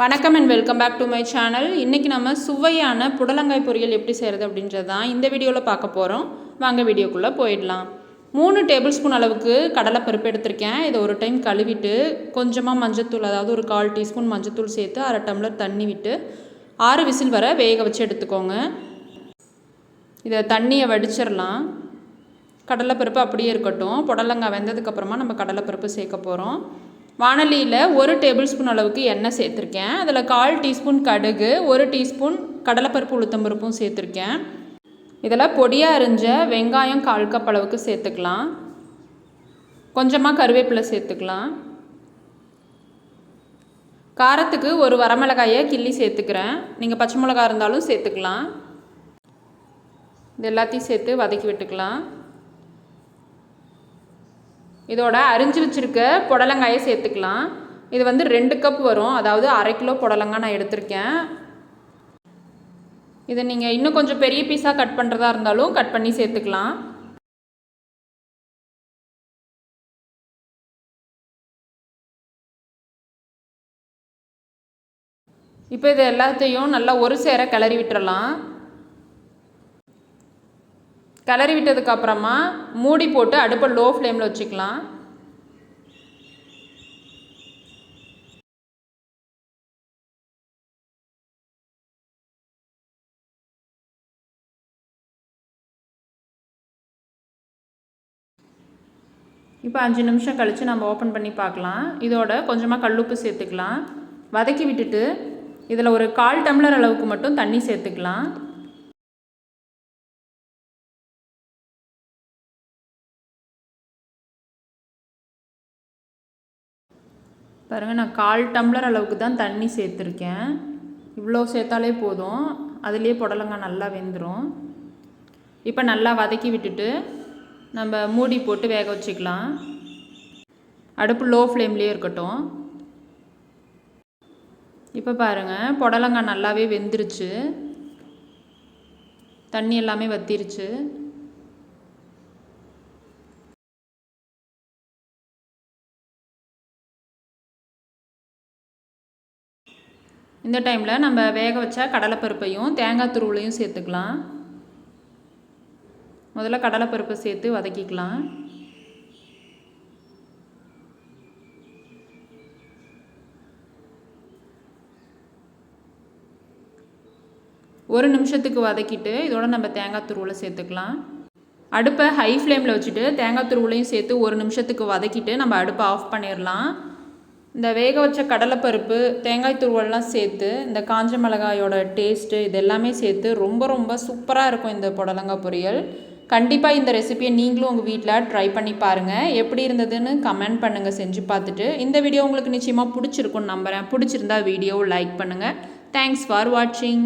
வணக்கம் and welcome back to my channel இன்றைக்கி நம்ம சுவையான புடலங்காய் பொரியல் எப்படி செய்கிறது அப்படின்றது தான் இந்த வீடியோவில் பார்க்க போகிறோம் வாங்க வீடியோக்குள்ளே போயிடலாம். மூணு டேபிள் ஸ்பூன் அளவுக்கு கடலைப்பருப்பு எடுத்திருக்கேன். இதை ஒரு டைம் கழுவிட்டு கொஞ்சமாக மஞ்சத்தூள் அதாவது ஒரு கால் டீஸ்பூன் மஞ்சத்தூள் சேர்த்து அரை டம்ளர் தண்ணி விட்டு ஆறு விசில் வர வேக வச்சு எடுத்துக்கோங்க. இதை தண்ணியை வடிச்சிடலாம். கடலைப்பருப்பு அப்படியே இருக்கட்டும். புடலங்காய் வெந்ததுக்கப்புறமா நம்ம கடலைப்பருப்பு சேர்க்க போகிறோம் வானலியில் ஒரு டேபிள் ஸ்பூன் அளவுக்கு எண்ணெய் சேர்த்துருக்கேன். அதில் கால் டீஸ்பூன் கடுகு ஒரு டீஸ்பூன் கடலைப்பருப்பு உளுத்தம்பருப்பும் சேர்த்துருக்கேன். இதில் பொடியாக அரிஞ்ச வெங்காயம் கால் கப் அளவுக்கு சேர்த்துக்கலாம். கொஞ்சமாக கருவேப்பிலை சேர்த்துக்கலாம். காரத்துக்கு ஒரு வரமிளகாயை கிள்ளி சேர்த்துக்கிறேன். நீங்கள் பச்சை மிளகா இருந்தாலும் சேர்த்துக்கலாம். இது எல்லாத்தையும் சேர்த்து வதக்கி விட்டுக்கலாம். இதோட அரிஞ்சு வச்சுருக்க புடலங்காயை சேர்த்துக்கலாம். இது வந்து ரெண்டு கப் வரும். அதாவது அரை கிலோ புடலங்காய் நான் எடுத்திருக்கேன். இதை நீங்கள் இன்னும் கொஞ்சம் பெரிய பீஸாக கட் பண்ணுறதா இருந்தாலும் கட் பண்ணி சேர்த்துக்கலாம். இப்போ இது எல்லாத்தையும் நல்லா ஒரு சேர கிளறி விட்டுறலாம். கிளறி விட்டதுக்கப்புறமா மூடி போட்டு அடுப்பை லோ ஃப்ளேமில் வச்சுக்கலாம். இப்போ அஞ்சு நிமிஷம் கழித்து நம்ம ஓப்பன் பண்ணி பார்க்கலாம். இதோட கொஞ்சமாக கல்லுப்பு சேர்த்துக்கலாம். வதக்கி விட்டுட்டு இதில் ஒரு கால் டம்ளர் அளவுக்கு மட்டும் தண்ணி சேர்த்துக்கலாம். பாருங்கள் நான் கால் டம்ளர் அளவுக்கு தான் தண்ணி சேர்த்துருக்கேன். இவ்வளோ சேர்த்தாலே போதும். அதுலேயே புடலங்காய் நல்லா வெந்துடும் இப்போ நல்லா வதக்கி விட்டுட்டு நம்ம மூடி போட்டு வேக வச்சுக்கலாம். அடுப்பு லோ ஃப்ளேம்லேயே இருக்கட்டும். இப்போ பாருங்கள் புடலங்காய் நல்லாவே வெந்துருச்சு. தண்ணி எல்லாமே வத்திருச்சு. இந்த டைமில் நம்ம வேக வச்ச கடலைப்பருப்பையும் தேங்காய் துருவலையும் சேர்த்துக்கலாம். முதல்ல கடலைப்பருப்பை சேர்த்து வதக்கிக்கலாம். ஒரு நிமிஷத்துக்கு வதக்கிட்டு இதோட நம்ம தேங்காய் துருவலை சேர்த்துக்கலாம். அடுப்பை ஹை ஃப்ளேமில் வச்சுட்டு தேங்காய் துருவலையும் சேர்த்து ஒரு நிமிஷத்துக்கு வதக்கிட்டு நம்ம அடுப்பை ஆஃப் பண்ணிடலாம். இந்த வேக வச்ச கடலைப்பருப்பு தேங்காய் துருவல்லாம் சேர்த்து இந்த காஞ்ச மிளகாயோட டேஸ்ட்டு இது எல்லாமே சேர்த்து ரொம்ப ரொம்ப சூப்பராக இருக்கும் இந்த புடலங்காய் பொரியல். கண்டிப்பாக இந்த ரெசிபியை நீங்களும் உங்கள் வீட்டில் ட்ரை பண்ணி பாருங்கள் எப்படி இருந்ததுன்னு கமெண்ட் பண்ணுங்கள் செஞ்சு பார்த்துட்டு. இந்த வீடியோ உங்களுக்கு நிச்சயமாக பிடிச்சிருக்குன்னு நம்புகிறேன் பிடிச்சிருந்தா வீடியோவை லைக் பண்ணுங்கள் தேங்க்ஸ் ஃபார் வாட்சிங்